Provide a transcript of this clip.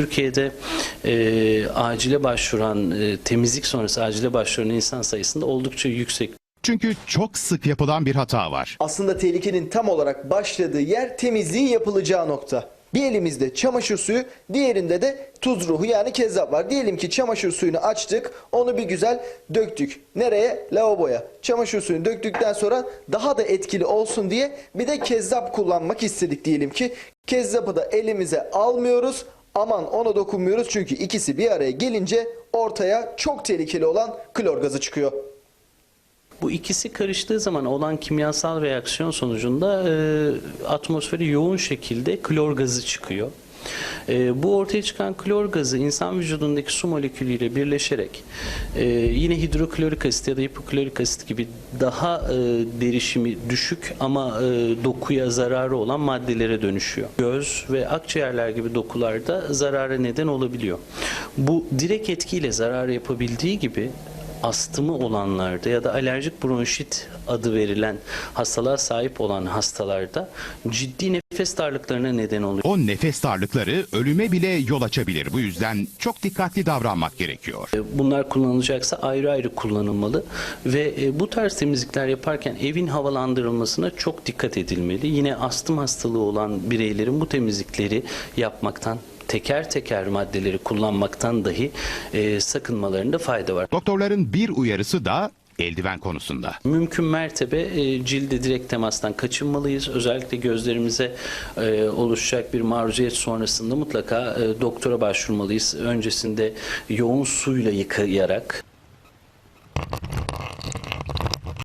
Türkiye'de e, acile başvuran, e, temizlik sonrası acile başvuran insan sayısında oldukça yüksek. Çünkü çok sık yapılan bir hata var. Aslında tehlikenin tam olarak başladığı yer temizliğin yapılacağı nokta. Bir elimizde çamaşır suyu, diğerinde de tuz ruhu yani kezzap var. Diyelim ki çamaşır suyunu açtık, onu bir güzel döktük. Nereye? Lavaboya. Çamaşır suyunu döktükten sonra daha da etkili olsun diye bir de kezzap kullanmak istedik diyelim ki. Kezzapı da elimize almıyoruz. Aman ona dokunmuyoruz çünkü ikisi bir araya gelince ortaya çok tehlikeli olan klor gazı çıkıyor. Bu ikisi karıştığı zaman olan kimyasal reaksiyon sonucunda e, atmosfere yoğun şekilde klor gazı çıkıyor. E, bu ortaya çıkan klor gazı insan vücudundaki su molekülüyle birleşerek e, yine hidroklorik asit ya da hipoklorik asit gibi daha e, derişimi düşük ama e, dokuya zararı olan maddelere dönüşüyor. Göz ve akciğerler gibi dokularda zarara neden olabiliyor. Bu direkt etkiyle zarar yapabildiği gibi astımı olanlarda ya da alerjik bronşit adı verilen hastalığa sahip olan hastalarda ciddi nefes darlıklarına neden oluyor. O nefes darlıkları ölüme bile yol açabilir. Bu yüzden çok dikkatli davranmak gerekiyor. Bunlar kullanılacaksa ayrı ayrı kullanılmalı ve e, bu tarz temizlikler yaparken evin havalandırılmasına çok dikkat edilmeli. Yine astım hastalığı olan bireylerin bu temizlikleri yapmaktan teker teker maddeleri kullanmaktan dahi e, sakınmalarında fayda var. Doktorların bir uyarısı da eldiven konusunda. Mümkün mertebe e, cilde direkt temastan kaçınmalıyız. Özellikle gözlerimize e, oluşacak bir maruziyet sonrasında mutlaka e, doktora başvurmalıyız. Öncesinde yoğun suyla yıkayarak